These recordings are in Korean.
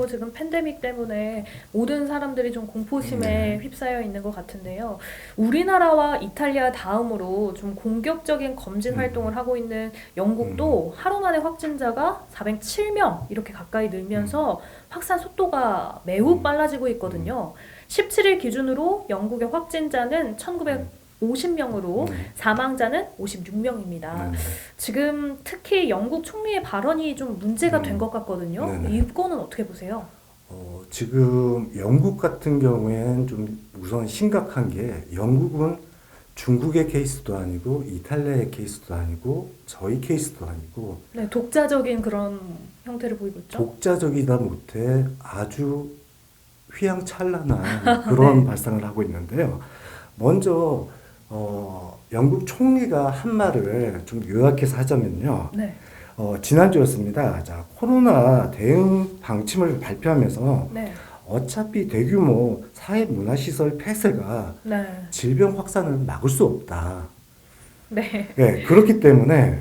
아무래도 지금 팬데믹 때문에 모든 사람들이 좀 공포심에 네. 휩싸여 있는 것 같은데요. 우리나라와 이탈리아 다음으로 좀 공격적인 검진 음. 활동을 하고 있는 영국도 하루 만에 확진자가 407명 이렇게 가까이 늘면서 확산 속도가 매우 음. 빨라지고 있거든요. 17일 기준으로 영국의 확진자는 1950명으로 네. 사망자는 56명입니다. 네. 지금 특히 영국 총리의 발언이 좀 문제가 음. 된것 같거든요. 네네. 이거는 어떻게 보세요? 어, 지금 영국 같은 경우에는 좀 우선 심각한 게 영국은 중국의 케이스도 아니고 이탈리아의 케이스도 아니고 저희 케이스도 아니고 네, 독자적인 그런 형태를 보이고 있죠. 독자적이다 못해 아주 휘황찬란한 그런 네. 발상을 하고 있는데요. 먼저 어, 영국 총리가 한 말을 좀 요약해서 하자면요. 네, 어, 지난주였습니다. 자, 코로나 대응 방침을 발표하면서 네, 어차피 대규모 사회문화시설 폐쇄가 네, 질병 확산을 막을 수 없다. 네, 예, 그렇기 때문에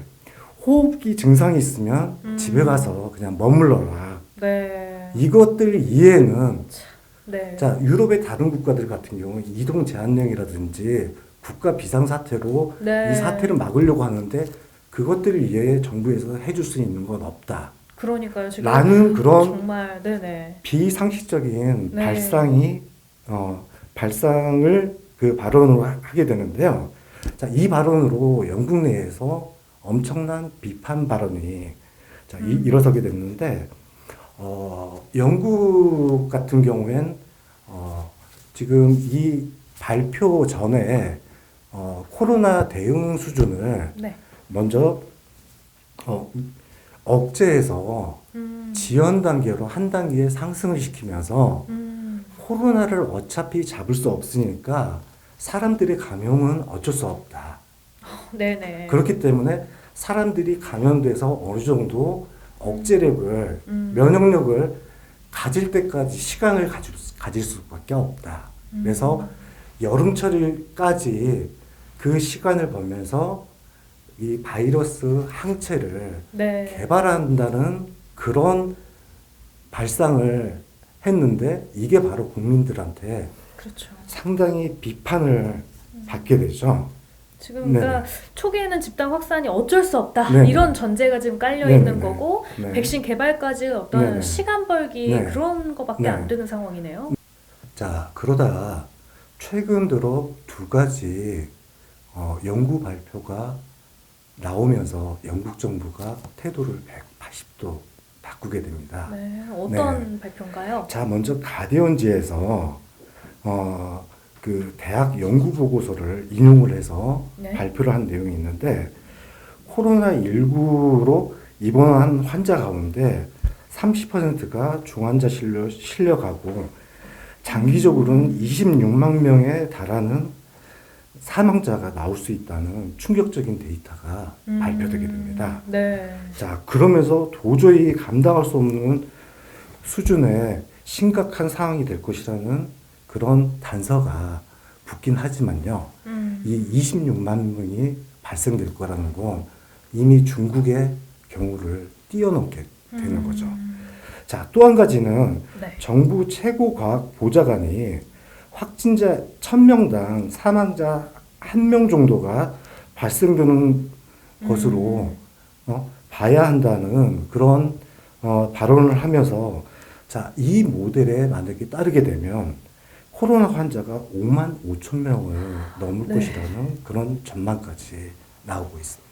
호흡기 증상이 있으면 음. 집에 가서 그냥 머물러라. 네, 이것들 이해는 네, 자 유럽의 다른 국가들 같은 경우 이동 제한령이라든지 국가 비상사태로 네. 이 사태를 막으려고 하는데 그것들을 이해해 정부에서 해줄 수 있는 건 없다. 그러니까요. 지금 라는 그런 정말 네네. 비상식적인 네. 발상이 어, 발상을 그 발언으로 하- 하게 되는데요. 자, 이 발언으로 영국 내에서 엄청난 비판 발언이 자, 이, 음. 일어서게 됐는데 어, 영국 같은 경우엔 어, 지금 이 발표 전에 어, 코로나 대응 수준을 네. 먼저 어, 억제해서 음, 지연 단계로 한 단계 상승을 시키면서 음, 코로나를 어차피 잡을 수 없으니까 사람들의 감염은 어쩔 수 없다. 네네. 그렇기 때문에 사람들이 감염돼서 어느 정도 억제력을, 음. 면역력을 가질 때까지 시간을 가질, 수- 가질 수밖에 없다. 음. 그래서 여름철까지 그 시간을 보면서 이 바이러스 항체를 네. 개발한다는 그런 발상을 했는데 이게 바로 국민들한테 그렇죠. 상당히 비판을 받게 되죠. 지금 네네. 그러니까 초기에는 집단 확산이 어쩔 수 없다 네네. 이런 전제가 지금 깔려 네네네. 있는 거고 네. 백신 개발까지 어떤 네네. 시간 벌기 네. 그런 거밖에 네. 안 되는 상황이네요. 자, 그러다 최근 들어 두 가지 어, 연구 발표가 나오면서 영국 정부가 태도를 180도 바꾸게 됩니다. 네, 어떤 발표인가요? 자, 먼저 가디언지에서 어, 그 대학 연구 보고서를 인용을 해서 네. 발표를 한 내용이 있는데 코로나 19로 입원한 환자 가운데 30%가 중환자 실려, 실려가고 장기적으로는 26만 명에 달하는 사망자가 나올 수 있다는 충격적인 데이터가 음, 발표되게 됩니다. 네. 자, 그러면서 도저히 감당할 수 없는 수준의 심각한 상황이 될 것이라는 그런 단서가 붙긴 하지만요. 음, 이 26만 명이 발생될 거라는 건 이미 중국의 경우를 뛰어넘게 되는 음, 거죠. 자, 또 한 가지는 네. 정부 최고 과학 보좌관이 확진자 1000명당 사망자 1명 정도가 발생되는 것으로 어, 봐야 한다는 그런 어, 발언을 하면서 자, 이 모델에 만약에 따르게 되면 코로나 환자가 5만 5천 명을 넘을 네. 것이라는 그런 전망까지 나오고 있습니다.